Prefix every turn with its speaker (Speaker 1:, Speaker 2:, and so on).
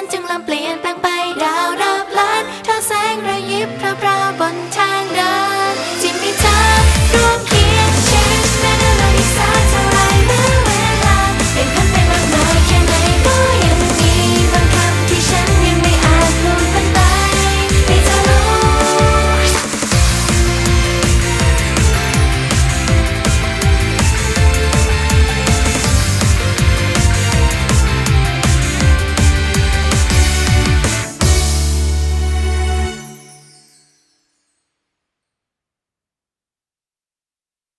Speaker 1: ฉันจึงลำเปลี่ยนแปลงไป ดาวรับล้านเธอแสงระยิบพระพราบนทางเดิน